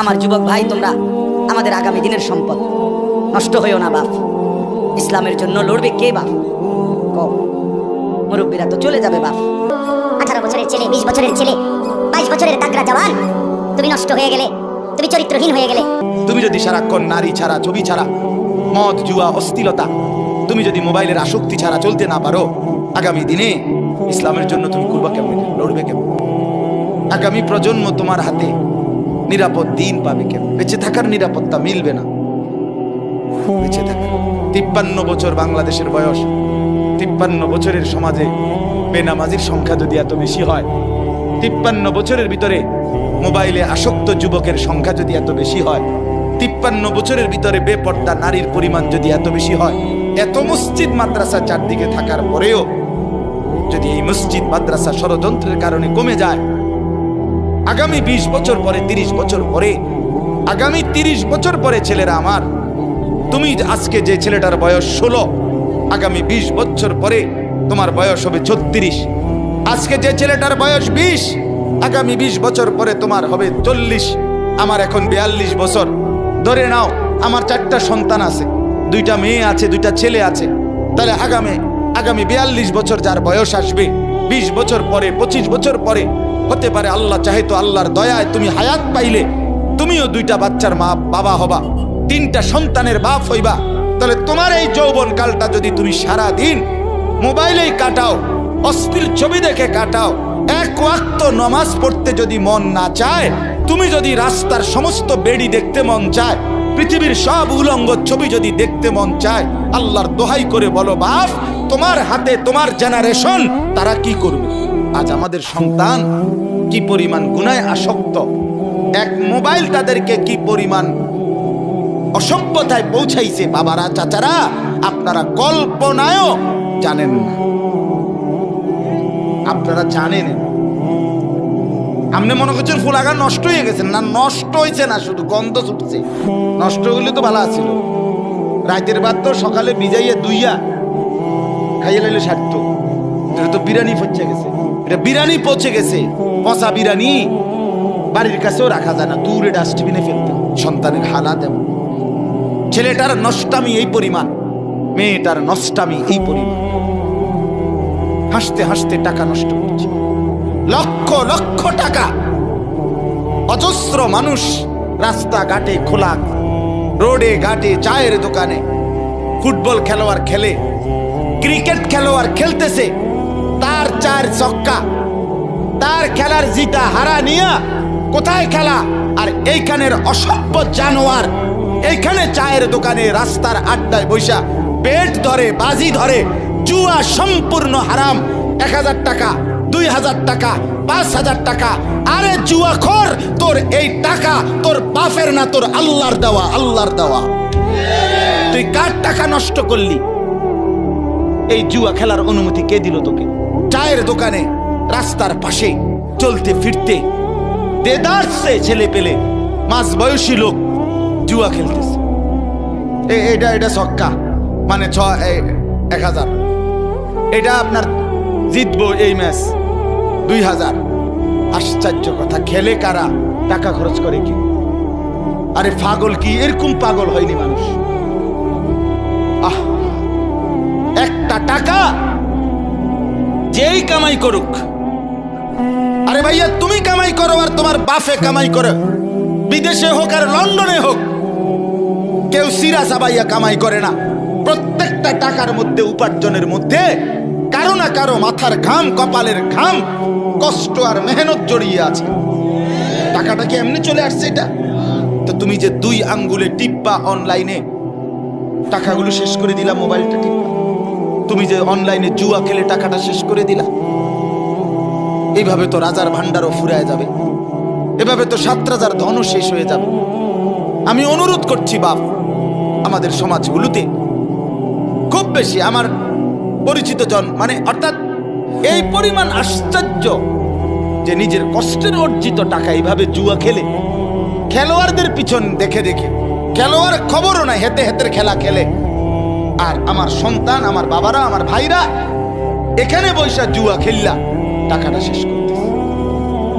আমার যুবক ভাই তোমরা আমাদের আগামী দিনের সম্পদ। নষ্ট হইও না বাপ। ইসলামের জন্য লড়বে কে বাপ? মুরব্বীরা তো চলে যাবে বাপ। আঠারো বছরের ছেলে বিশ বছরের ছেলে বাইশ বছরের তাকরা জওয়ান তুমি নষ্ট হয়ে গেলে তুমি চরিত্রহীন হয়ে গেলে। তুমি যদি সারাক্ষণ নারী ছাড়া ছবি ছাড়া মদ জুয়া অস্থিরতা তুমি যদি মোবাইলের আসক্তি ছাড়া চলতে না পারো আগামী দিনে ইসলামের জন্য তুমি করবা কেমন? লড়বে কেমন? আগামী প্রজন্ম তোমার হাতে নিরাপদ দিন পাবে কেমন বেঁচে থাকার নিরাপত্তা মিলবে না। বেঁচে থাকা। তিপ্পান্ন বছর বাংলাদেশের বয়স। তিপ্পান্ন বছরের সমাজে বেনামাজির সংখ্যা যদি এত বেশি হয়, তিপ্পান্ন বছরের ভিতরে মোবাইলে আসক্ত যুবকের সংখ্যা যদি এত বেশি হয়, তিপ্পান্ন বছরের ভিতরে বেপর্দা নারীর পরিমাণ যদি এত বেশি হয়, এত মসজিদ মাদ্রাসা চারদিকে থাকার পরেও যদি এই মসজিদ মাদ্রাসা ষড়যন্ত্রের কারণে কমে যায় আগামী ২০ বছর পরে ৩০ বছর পরে, আগামী ৩০ বছর পরে ছেলেরা আমার, তুমি আজকে যে ছেলেটার বয়স ষোলো, আগামী ২০ বছর পরে তোমার বয়স হবে ছত্রিশ। আজকে যে ছেলেটার বয়স বিশ, আগামী ২০ বছর পরে তোমার হবে চল্লিশ। আমার এখন বিয়াল্লিশ বছর। ধরে নাও, আমার চারটা সন্তান আছে। দুইটা মেয়ে আছে, দুইটা ছেলে আছে। তাহলে আগামী আগামী বিয়াল্লিশ বছর যার বয়স আসবে ২০ বছর পরে ২৫ বছর পরে হতে পারে আল্লাহ চাহে তো আল্লাহর দয়ায় তুমি হায়াত পাইলে। তুমিও দুইটা বাচ্চার মা, বাবা হবা। তিনটা সন্তানের বাপ হইবা। তাহলে তোমার এই যৌবন কালটা যদি তুমি সারা দিন মোবাইলেই কাটাও অস্থির ছবি দেখে কাটাও, এক ওয়াক্ত নমাজ পড়তে যদি মন না চায়, তুমি যদি রাস্তার সমস্ত বেড়ি দেখতে মন চায়, পৃথিবীর সব উলঙ্গ ছবি যদি দেখতে মন চায়, আল্লাহর দোহাই করে বলো, বাপ তোমার হাতে তোমার জেনারেশন তারা কি করবে? আজ আমাদের সন্তান কি পরিমাণ গুনায় আসক্ত? এক মোবাইল তাদেরকে কি পরিমাণ অসভ্যতায় পৌঁছাইছে? বাবারা, চাচারা, আপনারা কল্পনায়ও জানেন না। আপনারা জানেন। আপনি মনে করছেন ফুলাগা নষ্ট হয়ে গেছেন না, নষ্ট হয়েছে না, শুধু গন্ধ ছুটছে। নষ্ট হইলে তো ভালো আছিল। রাতের বাদ তো সকালে ভিজাইয়া দুইয়া খাইয়ে লাইলে সারত এটা তো বিরিয়ানি পচে গেছে। এটা বিরিয়ানি পচে গেছে। পচা বিরিয়ানি বাড়ির কাছেও রাখা যায় না। দূরে ডাস্টবিনে ফেলতে সন্তানের হালাত এমন। ছেলেটার নষ্টামি এই পরিমাণ। মেয়েটার নষ্টামি এই পরিমাণ। হাসতে হাসতে টাকা নষ্ট করছে। লক্ষ লক্ষ টাকা। অজস্র মানুষ রাস্তাঘাটে খোলা। রোডে, ঘাটে, চায়ের দোকানে। ফুটবল খেলোয়াড় খেলে। ক্রিকেট খেলোয়াড় খেলতেছে। তার চার চক্কা তার খেলার জিতা হারা নিয়া কোথায় খেলা? আর এইখানের অসভ্য জানোয়ার, এইখানে চায়ের দোকানে রাস্তার আড্ডায় বৈশা পেট ধরে, বাজি ধরে, জুয়া সম্পূর্ণ হারাম। এক হাজার টাকা, দুই হাজার টাকা, পাঁচ হাজার টাকা। আরে জুয়া খোর, তোর এই টাকা, তোর বাপের না, তোর আল্লাহর দেওয়া আল্লাহর দেওয়া। তুই কার টাকা নষ্ট করলি? এই জুয়া খেলার অনুমতি কে দিল তোকে? চায়ের দোকানে, রাস্তার পাশে, চলতে ফিরতে। দেদারসে ছেলে পেলে, মাঝ বয়সী লোক জুয়া খেলতেছে। এটা এটা ছক্কা মানে ছ এক হাজার। এটা আপনার জিতবো এই ম্যাচ, দুই হাজার। আশ্চর্য কথা, খেলে কারা, টাকা খরচ করে কি? আরে পাগল কি? এরকম পাগল হয়নি মানুষ। যেই কামাই করুক। আরে ভাইয়া, তুমি কামাই করো আর তোমার বাফে কামাই করো। বিদেশে হোক আর লন্ডনে হোক, কেউ সিরা সাবাইয়া কামাই করে না। প্রত্যেকটা টাকার মধ্যে, উপার্জনের মধ্যে, কারও না কারও মাথার ঘাম, কপালের ঘাম, কষ্ট আর মেহনত জড়িয়ে আছে। টাকাটা কি এমনি চলে আসছে এটা? তো তুমি যে দুই আঙ্গুলে টিপ্পা অনলাইনে টাকাগুলো শেষ করে দিলা, মোবাইলটা টিপ্পা। তুমি যে অনলাইনে জুয়া খেলে টাকাটা শেষ করে দিলা? এইভাবে তো রাজার ভান্ডারও ফুরায় যাবে। এভাবে তো সাত রাজার ধনও শেষ হয়ে যাবে। আমি অনুরোধ করছি, বাপ, আমাদের সমাজগুলোতে খুব বেশি আমার পরিচিত জন মানে অর্থাৎ এই পরিমাণ আশ্চর্য যে নিজের কষ্টের অর্জিত টাকা এইভাবে জুয়া খেলে খেলোয়াড়দের পিছন দেখে দেখে, খেলোয়াড় খবরও নাই, হেতে হেতের খেলা খেলে। আর আমার সন্তান, আমার বাবারা, আমার ভাইরা, এখানে বৈশা জুয়া খেললা, টাকাটা শেষ করতেছে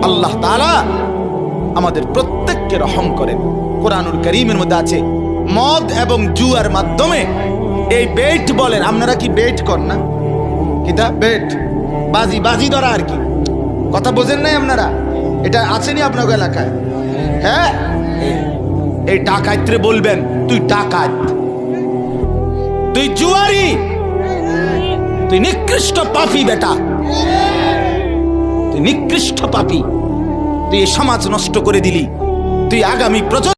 আল্লাহ তাআলা আমাদের প্রত্যেককে রহম করেন। কোরআনুল করিমের মধ্যে আছে, মদ এবং জুয়ার মাধ্যমে এই বেট বলেন, আপনারা কি বেট কর না? কিতা বেট? বাজি বাজি ধরা আর কি। কথা বোঝেন নাই আপনারা? এটা আছেনি আপনার এলাকায়? হ্যাঁ? এই- ডাকাইত্রে বলবেন, তুই ডাকাত। তুই জুয়ারি, তুই নিকৃষ্ট পাপি বেটা। তুই নিকৃষ্ট পাপি। তুই সমাজ নষ্ট করে দিলি। তুই আগামী প্রজন্ম